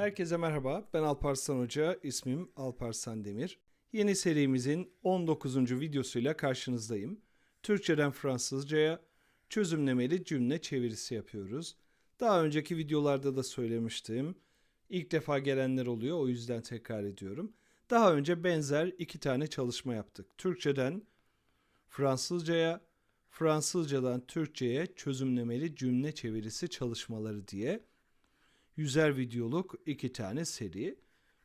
Herkese merhaba. Ben Alparslan Hoca. İsmim Alparslan Demir. Yeni serimizin 19. videosuyla karşınızdayım. Türkçeden Fransızcaya çözümlemeli cümle çevirisi yapıyoruz. Daha önceki videolarda da söylemiştim. İlk defa gelenler oluyor o yüzden tekrar ediyorum. Daha önce benzer iki tane çalışma yaptık. Türkçeden Fransızcaya, Fransızcadan Türkçeye çözümlemeli cümle çevirisi çalışmaları diye yüzer videoluk iki tane seri.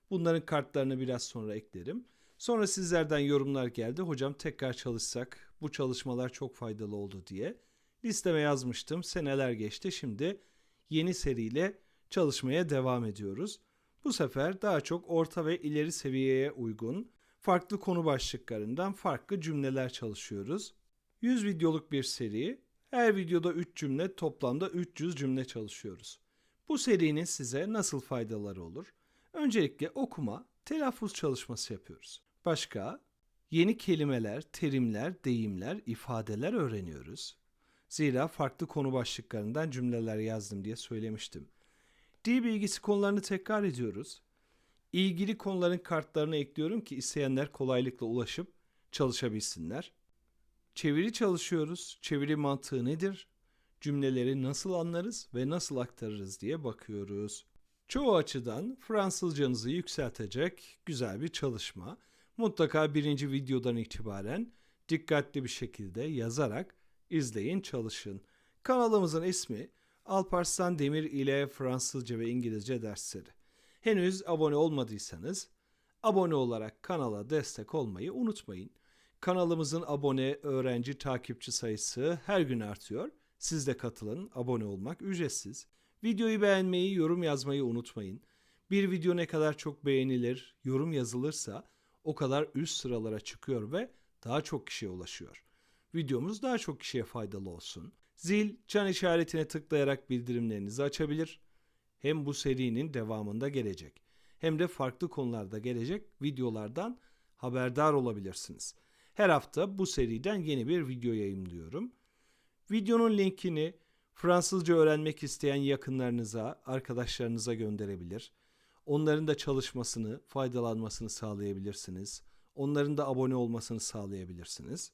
Bunların kartlarını biraz sonra eklerim. Sonra sizlerden yorumlar geldi. Hocam tekrar çalışsak bu çalışmalar çok faydalı oldu diye. Listeme yazmıştım. Seneler geçti. Şimdi yeni seriyle çalışmaya devam ediyoruz. Bu sefer daha çok orta ve ileri seviyeye uygun farklı konu başlıklarından farklı cümleler çalışıyoruz. 100 videoluk bir seri. Her videoda 3 cümle, toplamda 300 cümle çalışıyoruz. Bu serinin size nasıl faydaları olur? Öncelikle okuma, telaffuz çalışması yapıyoruz. Başka? Yeni kelimeler, terimler, deyimler, ifadeler öğreniyoruz. Zira farklı konu başlıklarından cümleler yazdım diye söylemiştim. Dil bilgisi konularını tekrar ediyoruz. İlgili konuların kartlarını ekliyorum ki isteyenler kolaylıkla ulaşıp çalışabilsinler. Çeviri çalışıyoruz. Çeviri mantığı nedir? Cümleleri nasıl anlarız ve nasıl aktarırız diye bakıyoruz. Çoğu açıdan Fransızcanızı yükseltecek güzel bir çalışma. Mutlaka birinci videodan itibaren dikkatli bir şekilde yazarak izleyin, çalışın. Kanalımızın ismi Alparslan Demir ile Fransızca ve İngilizce dersleri. Henüz abone olmadıysanız abone olarak kanala destek olmayı unutmayın. Kanalımızın abone, öğrenci, takipçi sayısı her gün artıyor. Siz de katılın, abone olmak ücretsiz. Videoyu beğenmeyi, yorum yazmayı unutmayın. Bir video ne kadar çok beğenilir, yorum yazılırsa o kadar üst sıralara çıkıyor ve daha çok kişiye ulaşıyor. Videomuz daha çok kişiye faydalı olsun. Zil, çan işaretine tıklayarak bildirimlerinizi açabilir. Hem bu serinin devamında gelecek hem de farklı konularda gelecek videolardan haberdar olabilirsiniz. Her hafta bu seriden yeni bir video yayınlıyorum. Videonun linkini Fransızca öğrenmek isteyen yakınlarınıza, arkadaşlarınıza gönderebilir. Onların da çalışmasını, faydalanmasını sağlayabilirsiniz. Onların da abone olmasını sağlayabilirsiniz.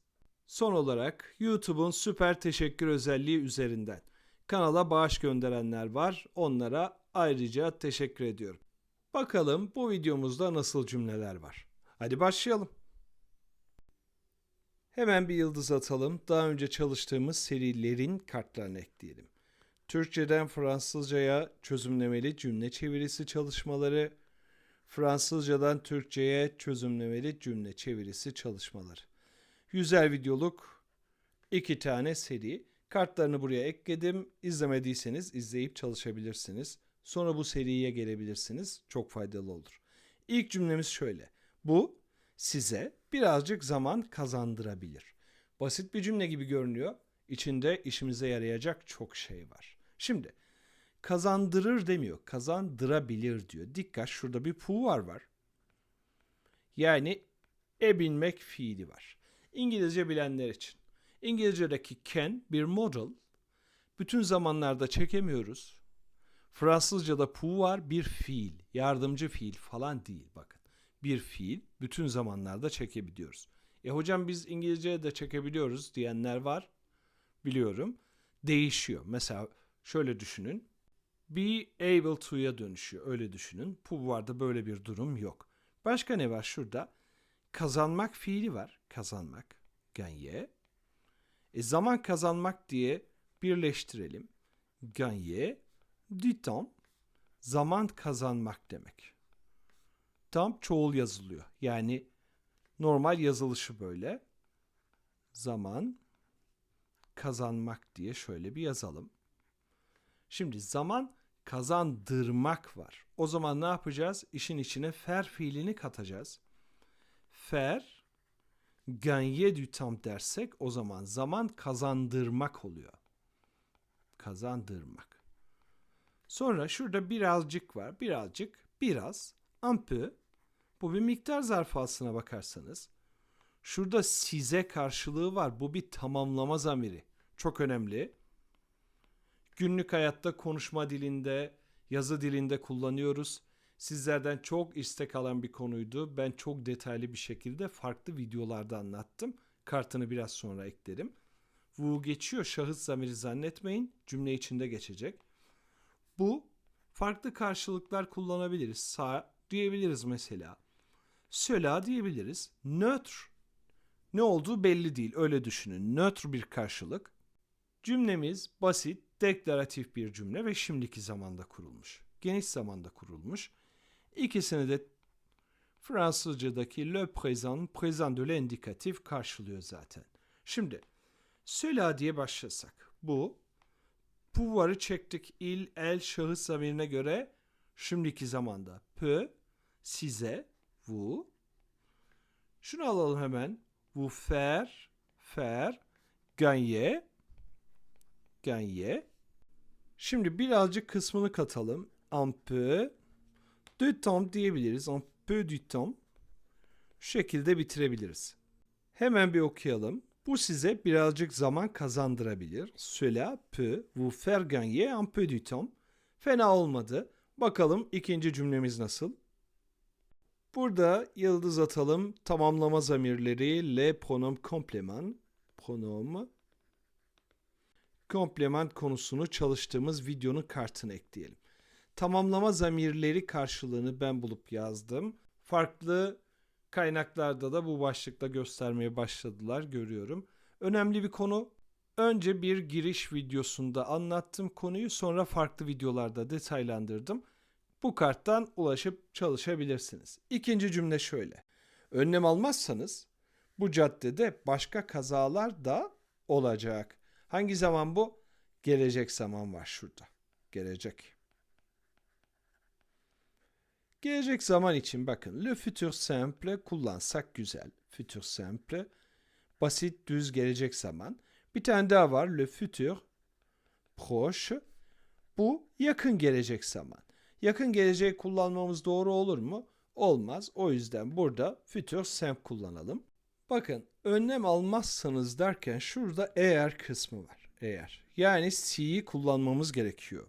Son olarak YouTube'un süper teşekkür özelliği üzerinden kanala bağış gönderenler var. Onlara ayrıca teşekkür ediyorum. Bakalım bu videomuzda nasıl cümleler var. Hadi başlayalım. Hemen bir yıldız atalım. Daha önce çalıştığımız serilerin kartlarını ekleyelim. Türkçeden Fransızcaya çözümlemeli cümle çevirisi çalışmaları, Fransızcadan Türkçeye çözümlemeli cümle çevirisi çalışmaları. Yüzer videoluk iki tane seri. Kartlarını buraya ekledim. İzlemediyseniz izleyip çalışabilirsiniz. Sonra bu seriye gelebilirsiniz. Çok faydalı olur. İlk cümlemiz şöyle. Bu size birazcık zaman kazandırabilir. Basit bir cümle gibi görünüyor. İçinde işimize yarayacak çok şey var. Şimdi kazandırır demiyor. Kazandırabilir diyor. Dikkat şurada bir pouvoir var. Yani e bilmek fiili var. İngilizce bilenler için. İngilizce'deki can bir model. Bütün zamanlarda çekemiyoruz. Fransızca'da pouvoir bir fiil, yardımcı fiil falan değil bakın. Bir fiil bütün zamanlarda çekebiliyoruz. E hocam biz İngilizce'de de çekebiliyoruz diyenler var. Biliyorum. Değişiyor. Mesela şöyle düşünün. Be able to'ya dönüşüyor. Öyle düşünün. Pouvoir'da böyle bir durum yok. Başka ne var şurada? Kazanmak fiili var. Kazanmak. Gagner. E zaman kazanmak diye birleştirelim. Gagner du temps zaman kazanmak demek. Tam çoğul yazılıyor. Yani normal yazılışı böyle. Zaman kazanmak diye şöyle bir yazalım. Şimdi zaman kazandırmak var. O zaman ne yapacağız? İşin içine fer fiilini katacağız. Fer gagner du temps dersek o zaman zaman kazandırmak oluyor. Kazandırmak. Sonra şurada birazcık var. Birazcık, biraz, un peu. Bu bir miktar zarfı aslına bakarsanız. Şurada size karşılığı var. Bu bir tamamlama zamiri. Çok önemli. Günlük hayatta konuşma dilinde, yazı dilinde kullanıyoruz. Sizlerden çok istek alan bir konuydu. Ben çok detaylı bir şekilde farklı videolarda anlattım. Kartını biraz sonra eklerim. Bu geçiyor şahıs zamiri zannetmeyin. Cümle içinde geçecek. Bu farklı karşılıklar kullanabiliriz. Sağ diyebiliriz mesela. Cela diyebiliriz. Nötr. Ne olduğu belli değil. Öyle düşünün. Nötr bir karşılık. Cümlemiz basit, deklaratif bir cümle ve şimdiki zamanda kurulmuş. Geniş zamanda kurulmuş. İkisini de Fransızcadaki le présent, présent de l'indikatif karşılıyor zaten. Şimdi cela diye başlasak. Bu pouvoir'ı çektik. Il, el, şahıs zamirine göre şimdiki zamanda. Peu, size, vous. Şunu alalım hemen. Vous faire, faire, gagner, gagner. Şimdi birazcık kısmını katalım. Un peu de temps diyebiliriz. Un peu du temps. Şu şekilde bitirebiliriz. Hemen bir okuyalım. Bu size birazcık zaman kazandırabilir. Cela peut vous faire gagner un peu du temps. Fena olmadı. Bakalım ikinci cümlemiz nasıl? Burada yıldız atalım. Tamamlama zamirleri le pronom complément. Pronom komplement konusunu çalıştığımız videonun kartını ekleyelim. Tamamlama zamirleri karşılığını ben bulup yazdım. Farklı kaynaklarda da bu başlıkla göstermeye başladılar görüyorum. Önemli bir konu. Önce bir giriş videosunda anlattım konuyu sonra farklı videolarda detaylandırdım. Bu karttan ulaşıp çalışabilirsiniz. İkinci cümle şöyle. Önlem almazsanız bu caddede başka kazalar da olacak. Hangi zaman bu? Gelecek zaman var şurada. Gelecek. Gelecek zaman için bakın le futur simple kullansak güzel. Futur simple basit düz gelecek zaman. Bir tane daha var le futur proche. Bu yakın gelecek zaman. Yakın geleceği kullanmamız doğru olur mu? Olmaz. O yüzden burada futur simple kullanalım. Bakın önlem almazsanız derken şurada eğer kısmı var. Eğer. Yani si'yi kullanmamız gerekiyor.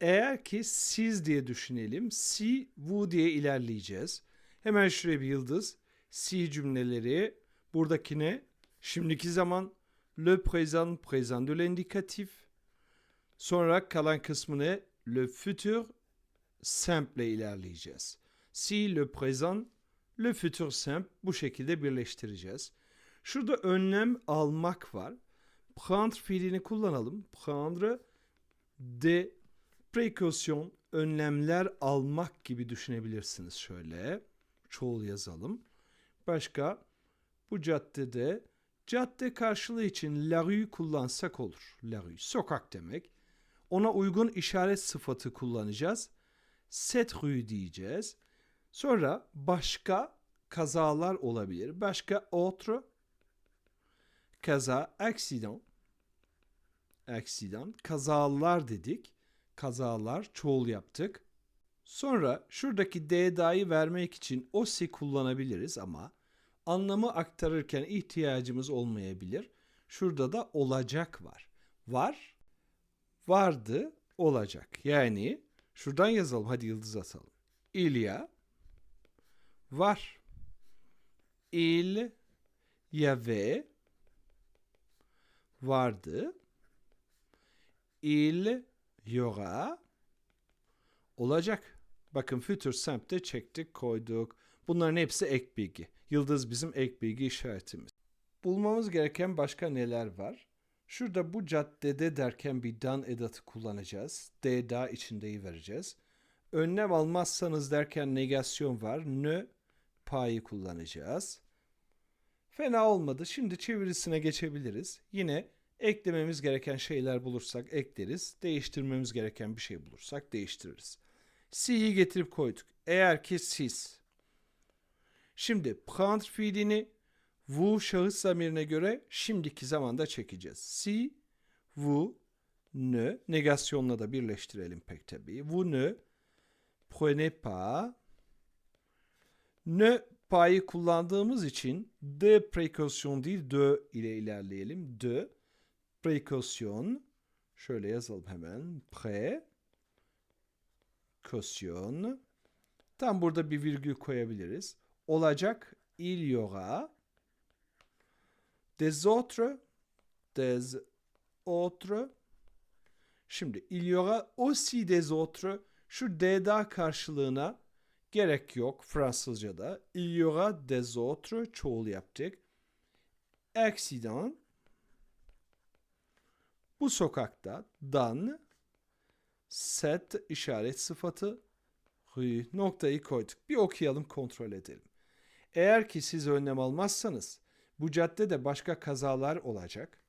Eğer ki siz diye düşünelim, si, vous diye ilerleyeceğiz. Hemen şuraya bir yıldız. Si cümleleri buradakine şimdiki zaman le présent, présent de l'indikatif. Sonra kalan kısmını le futur simple ile ilerleyeceğiz. Si, le présent, le futur simple bu şekilde birleştireceğiz. Şurada önlem almak var. Prendre fiilini kullanalım. Prendre de precaution önlemler almak gibi düşünebilirsiniz şöyle. Çoğul yazalım. Başka bu caddede cadde karşılığı için la rue kullansak olur. La rue sokak demek. Ona uygun işaret sıfatı kullanacağız. Cette rue diyeceğiz. Sonra başka kazalar olabilir. Başka autre kaza, accident. Accident. Kazalar dedik. Kazalar çoğul yaptık. Sonra şuradaki d'da'yı vermek için o si kullanabiliriz ama anlamı aktarırken ihtiyacımız olmayabilir. Şurada da olacak var. Var, vardı, olacak. Yani şuradan yazalım. Hadi yıldız atalım. İlya var. Il y avait vardı. Il y aura olacak. Bakın future simple'de çektik koyduk. Bunların hepsi ek bilgi. Yıldız bizim ek bilgi işaretimiz. Bulmamız gereken başka neler var? Şurada bu caddede derken bir dan edatı kullanacağız. D da içindeyi vereceğiz. Önlem almazsanız derken negasyon var. Ne payı kullanacağız. Fena olmadı. Şimdi çevirisine geçebiliriz. Yine eklememiz gereken şeyler bulursak ekleriz. Değiştirmemiz gereken bir şey bulursak değiştiririz. Si'yi getirip koyduk. Eğer ki siz. Şimdi prendre fiilini vous şahıs zamirine göre şimdiki zamanda çekeceğiz. Si, vous, ne, negasyonla da birleştirelim pek tabii. Vous ne prenez pas ne payı kullandığımız için de precaution değil de ile ilerleyelim. De precaution şöyle yazalım hemen. Pre caution Tam burada bir virgül koyabiliriz. Olacak il y aura des autres des autres Şimdi il y aura aussi des autres şu d'da karşılığına gerek yok Fransızca'da. Il y aura des autres çoğul yaptık. Accident bu sokakta dan set işaret sıfatı rue noktayı koyduk. Bir okuyalım kontrol edelim. Eğer ki siz önlem almazsanız bu caddede başka kazalar olacak.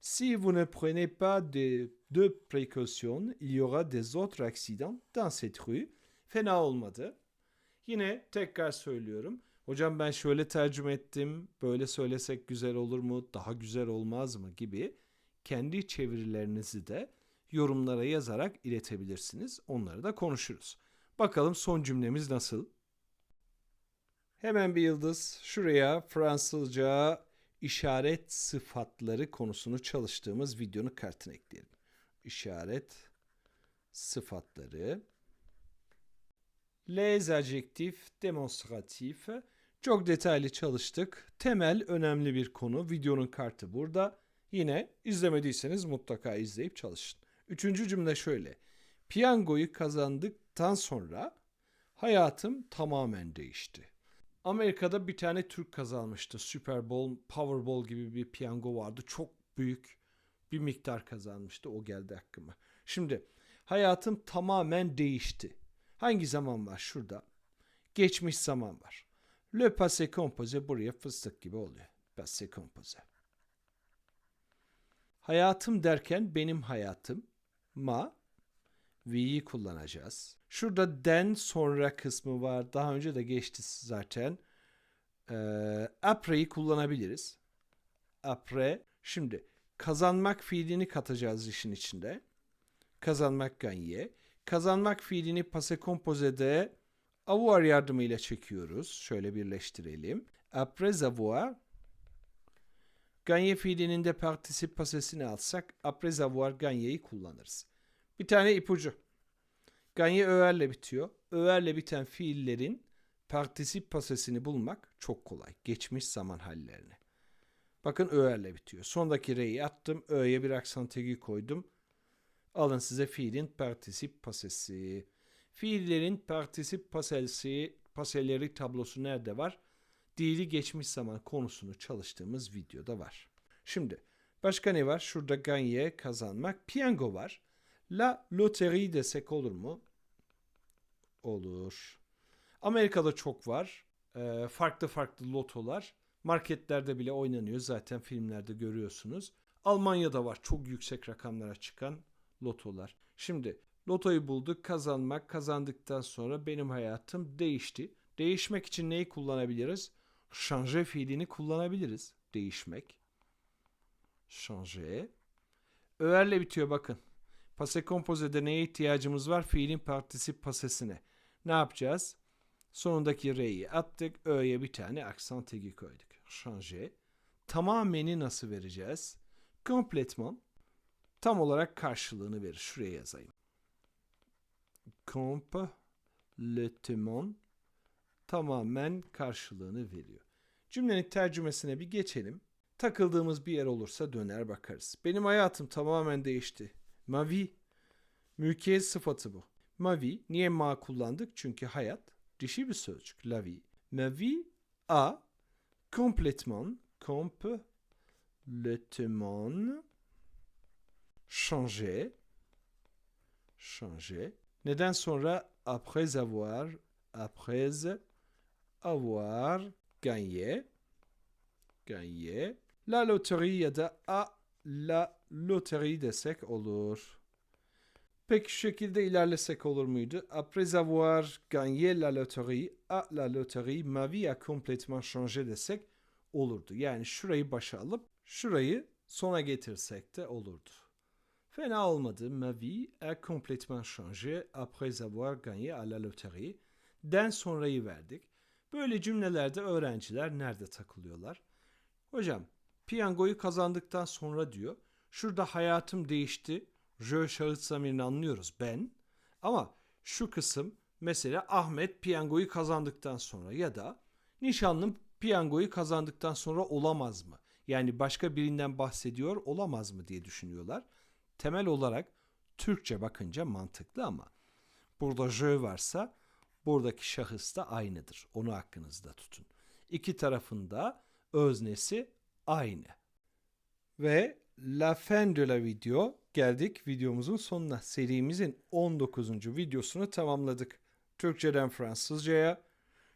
Si vous ne prenez pas de, de précautions, il y aura des autres accidents dans cette rue. Fena olmadı. Yine tekrar söylüyorum. Hocam ben şöyle tercüme ettim. Böyle söylesek güzel olur mu? Daha güzel olmaz mı? gibi kendi çevirilerinizi de yorumlara yazarak iletebilirsiniz. Onları da konuşuruz. Bakalım son cümlemiz nasıl? Hemen bir yıldız şuraya Fransızca işaret sıfatları konusunu çalıştığımız videonun kartını ekleyelim. İşaret sıfatları. Les adjectifs démonstratifs. Çok detaylı çalıştık. Temel önemli bir konu. Videonun kartı burada. Yine izlemediyseniz mutlaka izleyip çalışın. Üçüncü cümle şöyle. Piyangoyu kazandıktan sonra hayatım tamamen değişti. Amerika'da bir tane Türk kazanmıştı. Super Bowl, Powerball gibi bir piyango vardı. Çok büyük bir miktar kazanmıştı. O geldi aklıma. Şimdi hayatım tamamen değişti. Hangi zaman var? Şurada. Geçmiş zaman var. Le passé composé buraya fıstık gibi oluyor. Passé composé. Hayatım derken benim hayatım. Ma V'yi kullanacağız. Şurada den sonra kısmı var. Daha önce de geçti zaten. Ee, apre'yi kullanabiliriz. Apre. Şimdi kazanmak fiilini katacağız işin içinde. Kazanmak ganye. Kazanmak fiilini passé composé'de avoir yardımıyla çekiyoruz. Şöyle birleştirelim. Après avoir Gagné fiilinin de partisip pasesini alsak après avoir gagné'yi kullanırız. Bir tane ipucu. Gagné öğerle bitiyor. Öğerle biten fiillerin partisip pasesini bulmak çok kolay. Geçmiş zaman hallerini. Bakın öğerle bitiyor. Sondaki re'yi attım. Ö'ye bir aksan tegi koydum. Alın size fiilin partisip pasesi. Fiillerin partisip pasesi, paseleri tablosu nerede var? Dili geçmiş zaman konusunu çalıştığımız videoda var. Şimdi başka ne var? Şurada ganye kazanmak. Piyango var. La loterie desek olur mu? Olur. Amerika'da çok var. Ee, farklı farklı lotolar. Marketlerde bile oynanıyor. Zaten filmlerde görüyorsunuz. Almanya'da var çok yüksek rakamlara çıkan lotolar. Şimdi lotoyu bulduk kazanmak. Kazandıktan sonra benim hayatım değişti. Değişmek için neyi kullanabiliriz? Changer fiilini kullanabiliriz. Değişmek. Changer. Öğerle bitiyor bakın. Pase kompozede neye ihtiyacımız var? Fiilin partisip pasesine. Ne yapacağız? Sonundaki R'yi attık. Ö'ye bir tane aksan tegi koyduk. Changer. Tamameni nasıl vereceğiz? Kompletman. Tam olarak karşılığını verir. Şuraya yazayım. Kompletman tamamen karşılığını veriyor. Cümlenin tercümesine bir geçelim. Takıldığımız bir yer olursa döner bakarız. Benim hayatım tamamen değişti. Ma vie. Mülkiyet sıfatı bu. Ma vie. Niye ma kullandık? Çünkü hayat dişi bir sözcük. La vie. Ma vie a complètement, complètement changé. Changé. Neden sonra? Après avoir, après avoir gagné, gagné. La loterie ya da a la loterie desek olur. Peki şekilde ilerlesek olur muydu? Après avoir gagné la loterie, a la loterie, ma vie a complètement changé desek olurdu. Yani şurayı başa alıp şurayı sona getirsek de olurdu. Fena olmadı. Ma vie a complètement changé après avoir gagné à la loterie. Den sonrayı verdik. Böyle cümlelerde öğrenciler nerede takılıyorlar? Hocam piyangoyu kazandıktan sonra diyor. Şurada hayatım değişti. Je şahıs zamirini anlıyoruz ben. Ama şu kısım Mesela Ahmet piyangoyu kazandıktan sonra ya da nişanlım piyangoyu kazandıktan sonra olamaz mı? Yani başka birinden bahsediyor olamaz mı diye düşünüyorlar. Temel olarak Türkçe bakınca mantıklı ama burada je varsa buradaki şahıs da aynıdır. Onu aklınızda tutun. İki tarafında öznesi aynı. Ve la fin de la video geldik videomuzun sonuna. Serimizin 19. videosunu tamamladık. Türkçeden Fransızcaya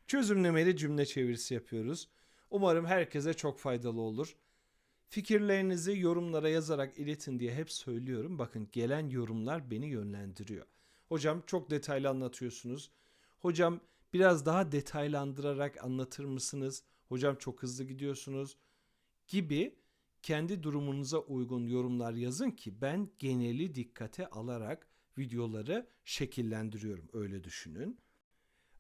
çözümlemeli cümle çevirisi yapıyoruz. Umarım herkese çok faydalı olur. Fikirlerinizi yorumlara yazarak iletin diye hep söylüyorum. Bakın gelen yorumlar beni yönlendiriyor. Hocam çok detaylı anlatıyorsunuz. Hocam biraz daha detaylandırarak anlatır mısınız? Hocam çok hızlı gidiyorsunuz gibi kendi durumunuza uygun yorumlar yazın ki ben geneli dikkate alarak videoları şekillendiriyorum öyle düşünün.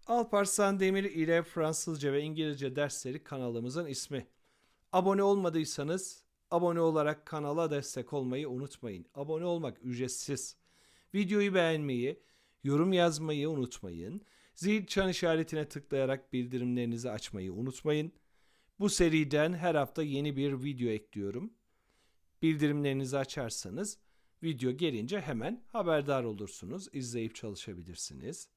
Alparslan Demir ile Fransızca ve İngilizce dersleri kanalımızın ismi. Abone olmadıysanız abone olarak kanala destek olmayı unutmayın. Abone olmak ücretsiz. Videoyu beğenmeyi, yorum yazmayı unutmayın. Zil çan işaretine tıklayarak bildirimlerinizi açmayı unutmayın. Bu seriden her hafta yeni bir video ekliyorum. Bildirimlerinizi açarsanız video gelince hemen haberdar olursunuz. İzleyip çalışabilirsiniz.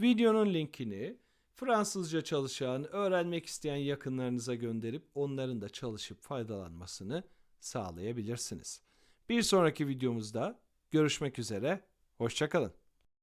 Videonun linkini Fransızca çalışan, öğrenmek isteyen yakınlarınıza gönderip onların da çalışıp faydalanmasını sağlayabilirsiniz. Bir sonraki videomuzda görüşmek üzere, hoşçakalın.